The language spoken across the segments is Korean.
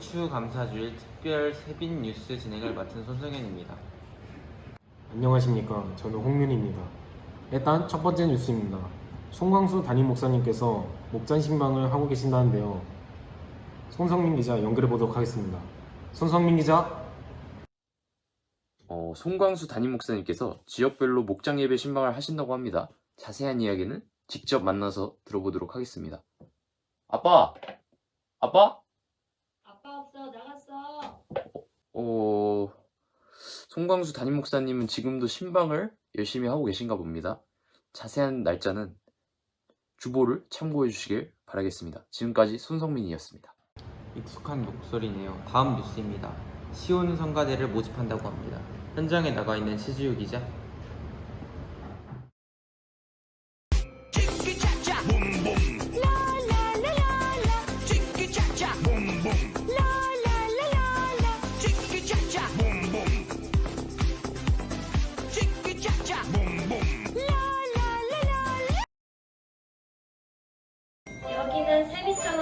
추수감사주일 특별 세빛 뉴스 진행을 맡은 손성현입니다. 안녕하십니까. 저는 홍윤입니다. 일단 첫 번째 뉴스입니다. 송광수 담임 목사님께서 목잔 신방을 하고 계신다는데요. 손성민 기자 연결해 보도록 하겠습니다. 손성민 기자. 어, 송광수 담임 목사님께서 지역별로 목장 예배 신방을 하신다고 합니다. 자세한 이야기는 직접 만나서 들어보도록 하겠습니다. 아빠? 아빠 없어 나갔어 어, 송광수 담임 목사님은 지금도 신방을 열심히 하고 계신가 봅니다. 자세한 날짜는 주보를 참고해 주시길 바라겠습니다. 지금까지 손성민이었습니다. 익숙한 목소리네요. 다음 뉴스입니다. 시온 성가대를 모집한다고 합니다. 현장에 나가 있는 최지우 기자.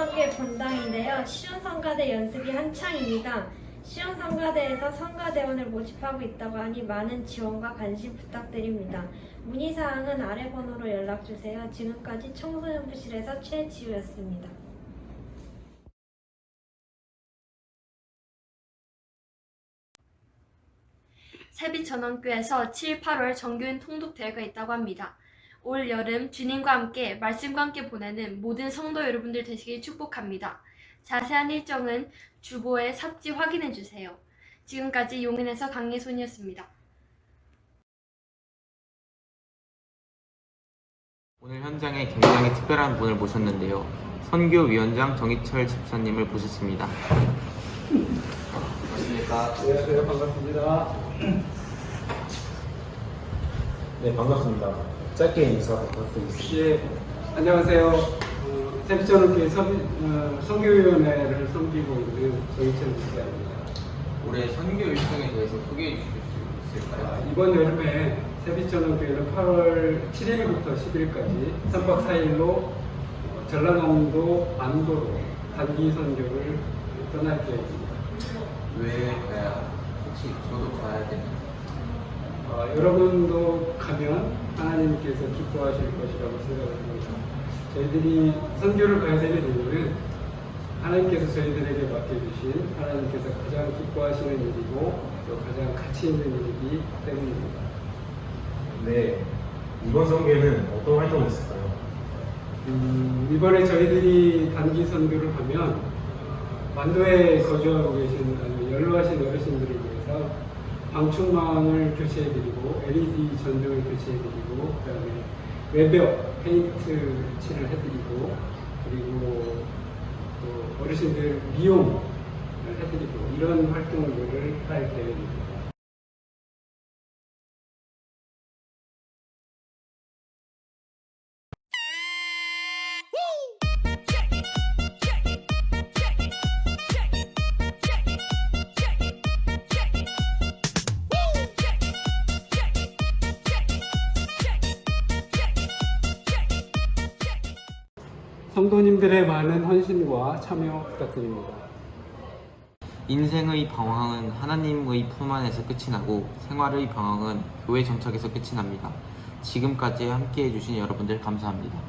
세미천학교의 본당인데요. 시온성가대 연습이 한창입니다. 시온성가대에서 성가대원을 모집하고 있다고 하니 많은 지원과 관심 부탁드립니다. 문의사항은 아래 번호로 연락주세요. 지금까지 청소년부실에서 최지우였습니다. 세빛전원교에서 7, 8월 정교인 통독 대회가 있다고 합니다. 올 여름 주님과 함께 말씀과 함께 보내는 모든 성도 여러분들 되시길 축복합니다. 자세한 일정은 주보에 삽지 확인해 주세요. 지금까지 용인에서 강예손이었습니다. 오늘 현장에 굉장히 특별한 분을 모셨는데요. 선교위원장 정희철 집사님을 모셨습니다. 안녕하세요. 반갑습니다. 네, 반갑습니다. 짧게 인사 부탁드리겠습니다. 예, 안녕하세요. 어, 세비전학교의 어, 선교위원회를 섬기고 있는 정희철 목사입니다. 올해 선교 일정에 대해서 소개해 주실 수 있을까요? 아, 이번 여름에 세비전학교에는 8월 7일부터 10일까지 3박 4일로 어, 전라남도 안도로 단기 선교를 떠날 계획입니다. 왜 가야? 혹시 저도 가야 되나요? 어, 여러분도 가면 하나님께서 기뻐하실 것이라고 생각합니다. 저희들이 선교를 가야 되는 이유는 하나님께서 저희들에게 맡겨주신 하나님께서 가장 기뻐하시는 일이고 또 가장 가치 있는 일이기 때문입니다. 네, 이번 성교에는 어떤 활동이 있을까요? 음, 이번에 저희들이 단기 선교를 가면 완도에 거주하고 계신 아니면 연로하신 어르신들을 위해서 방충망을 교체해드리고 LED 전등을 교체해드리고 그다음에 외벽 페인트 칠을 해드리고 그리고 또 어르신들 미용을 해드리고 이런 활동들을 할 계획입니다. 성도님들의 많은 헌신과 참여 부탁드립니다. 인생의 방황은 하나님의 품 안에서 끝이 나고 생활의 방황은 교회 정착에서 끝이 납니다. 지금까지 함께해 주신 여러분들 감사합니다.